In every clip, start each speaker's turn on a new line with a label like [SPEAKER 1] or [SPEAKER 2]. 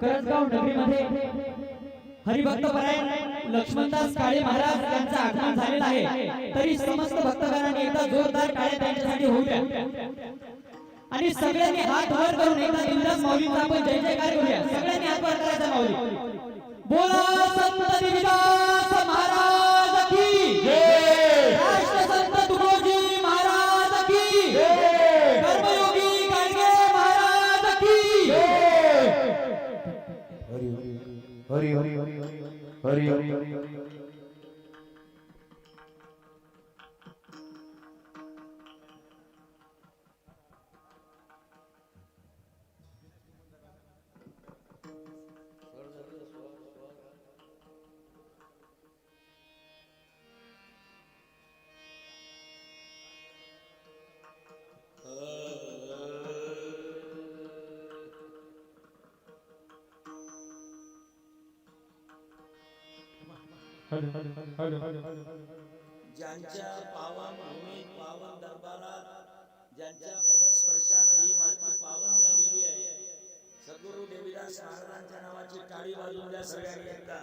[SPEAKER 1] करंजगाव नगरीमध्ये हरिभक्त परायण लक्ष्मणदास काळे महाराज यांचं आगमन झालेलं आहे. तरी समस्त भक्तगणांनी एकदा जोरदार काळे त्यांच्यासाठी होऊ द्या. आणि सगळ्यांनी हात वर करून एकदा दिवस माऊलीचा आपण जय जयकार करूया. सगळ्यांनी हात वर करायचा माऊली. बोला संत
[SPEAKER 2] हरी हरी
[SPEAKER 3] ज्यांच्या पावन भूमीत पावन दरबारात ज्यांच्या पदस्पर्शानं ही माती पावन झालेली आहे सद्गुरु देवीदास महाराजांच्या नावाची काळी वाजवून द्या सगळ्यांनी एकदा.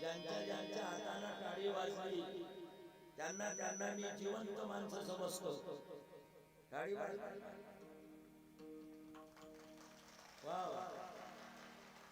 [SPEAKER 3] ज्यांच्या ज्यांच्या हातानं काळी वाजली त्यांना त्यांना मी जिवंत माणसं समजतो. काळी वाजली. वा वा.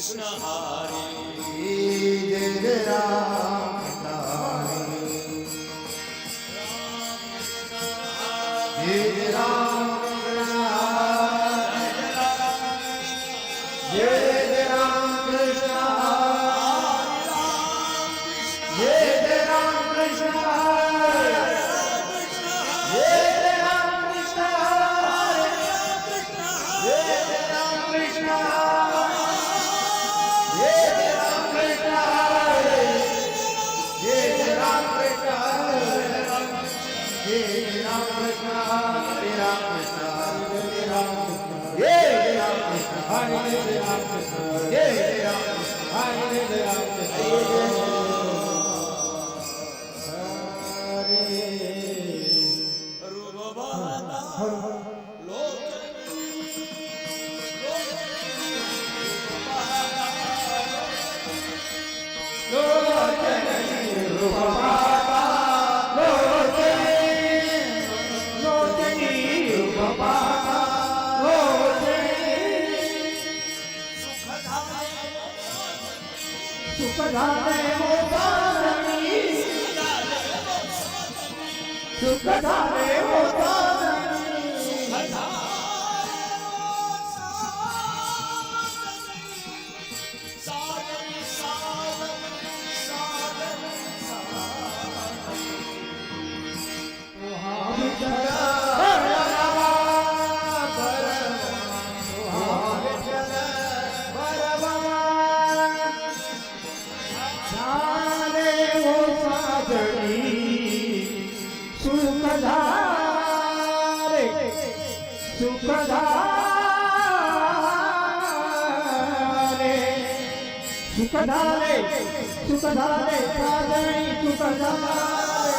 [SPEAKER 2] Krishna Hari Jai Ram Hare Hare
[SPEAKER 3] પધારે
[SPEAKER 4] પાદણી તું પધારે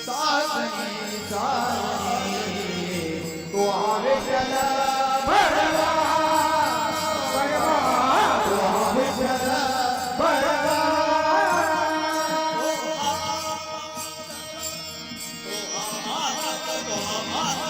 [SPEAKER 4] સાસની સાસની તો આવે પ્રલા ભરવા ભરવા તો આવે પ્રલા ભરવા તો આવે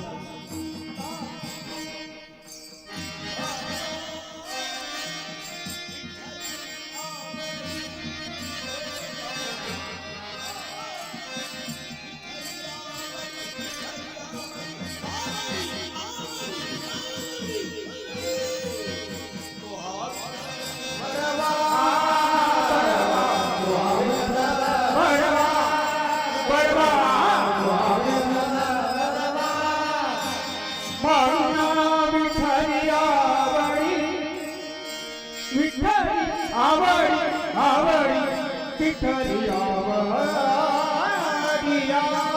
[SPEAKER 4] आवड़ी आवड़ी तिखरी आवड़ी आवड़ी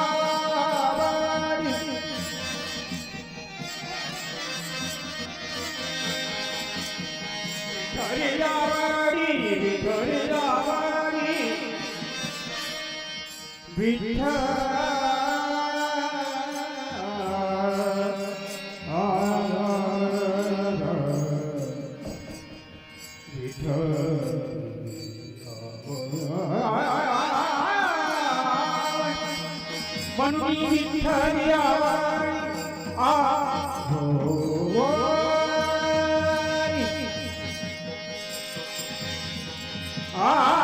[SPEAKER 4] तिखरी आवड़ी तिखरी आवड़ी विठ्ठल
[SPEAKER 2] Ah!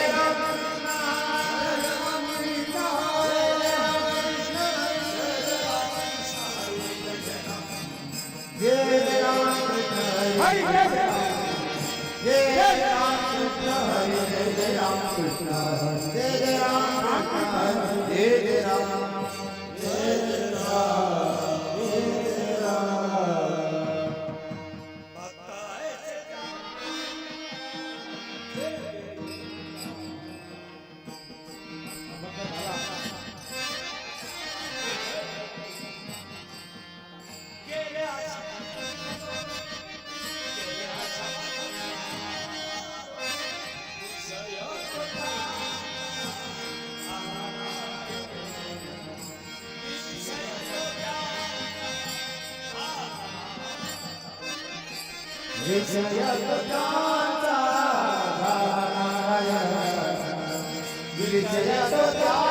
[SPEAKER 2] विजय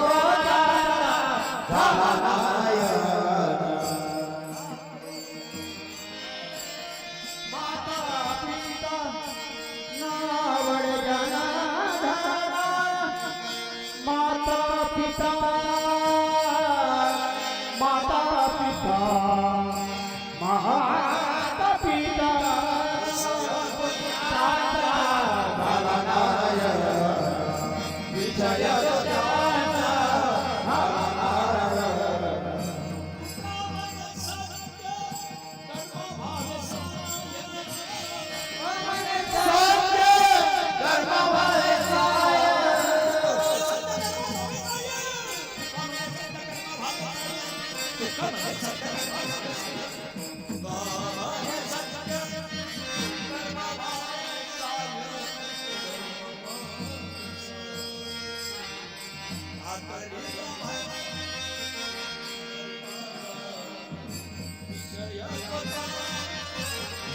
[SPEAKER 2] yeah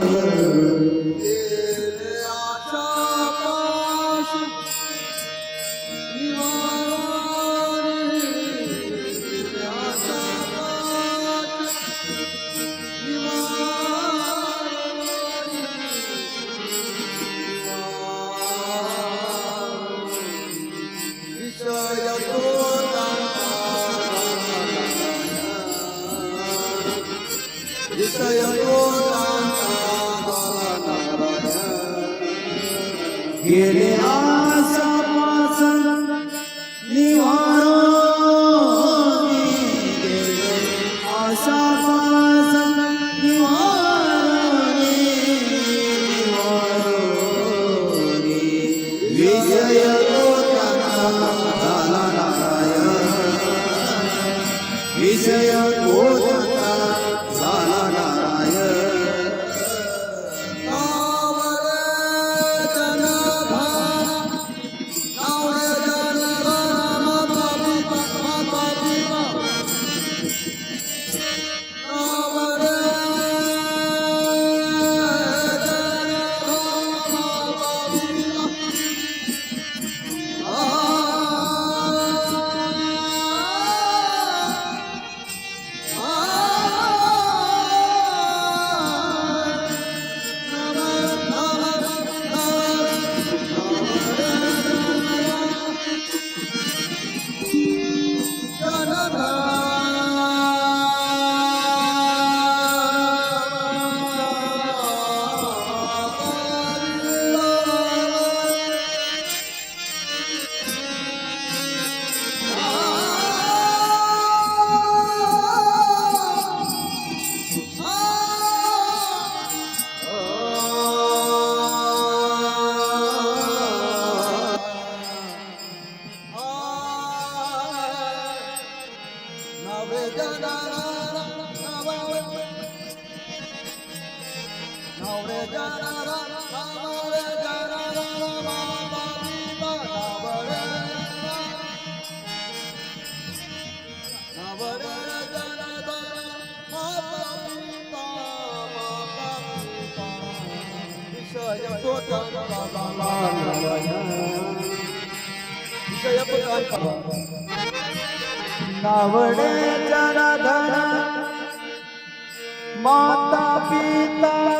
[SPEAKER 2] Guru नवणे जन माता पिता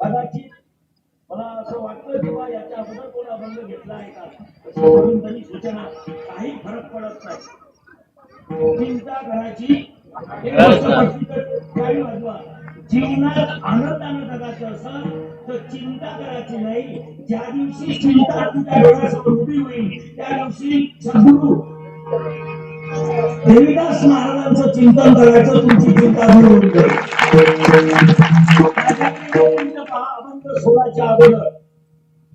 [SPEAKER 5] कदाचित मला असं वाटतं किंवा याच्या अगोदर कोण अभंग घेतला आहे का म्हणून सूचना काही फरक पडत नाही. चिंता करायची जीवनात आनंदानं जगायचं असं तर चिंता करायची नाही. ज्या दिवशी चिंता तुझ्या डोळ्यासमोर उभी होईल त्या दिवशी सद्गुरू देवीदास महाराजांचं चिंतन करायचं तुमची चिंता दूर होऊन जाईल. अगोदर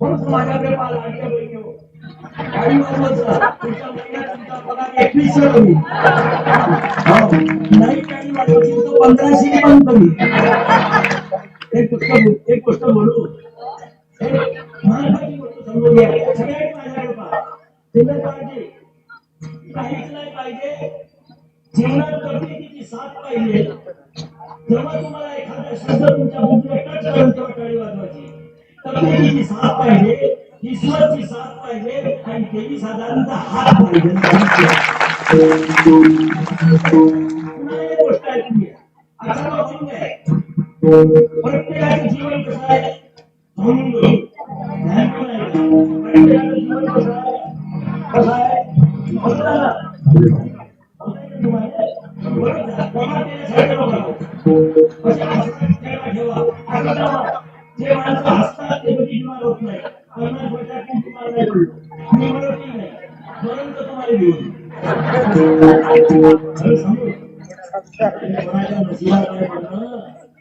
[SPEAKER 5] म्हणून माझ्याकडे लाडक्या बहिणी काही महिन्यात तुमचा पगार एकवीसशे कमी. नाही काही तर पंधराशे पण कमी. एक गोष्ट एक गोष्ट महत्वाची गोष्ट समजून घ्या. सगळ्यांनी माझ्याकडे पहा. पाहिजे काहीच नाही पाहिजे. जीवनात प्रकृतीची साथ पाहिजे. जेव्हा तुम्हाला एखादा शब्द तुमच्या टच करून तेव्हा टाळी वाजवायची साथ पाहिजे ईश्वरची साथ पाहिजे आणि हात पाहिजे. गोष्ट आहे तुम्ही प्रत्येकाचं जीवन कसं आहे?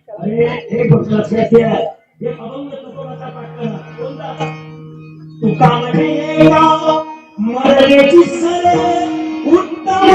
[SPEAKER 5] अरे हे फक्त लक्षात घ्या हे अभंग तुकोबाचा पाठ कोणता तुका म्हणे मरलेची सर उत्तम